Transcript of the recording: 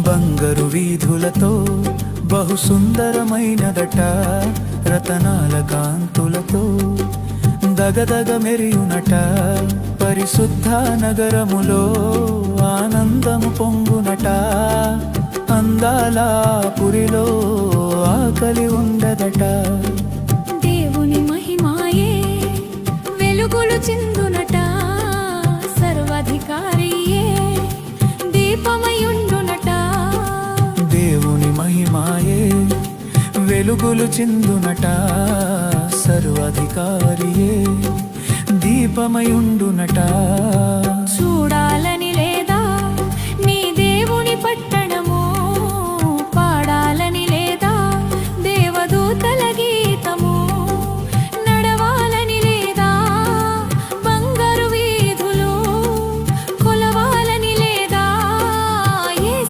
బంగారు వీధులతో బహు సుందరమైనదట రతనాల కాంతులతో దగదగ మెరియునట పరిశుద్ధ నగరములో ఆనందము పొంగునట అందాల పురిలో ఆకలి ఉండదట. దేవుని మహిమాయే వెలుగులు చిందునట. సర్వాధికారియే వెలుగులు చిందునట సర్వాధికారియే దీపమయుండునట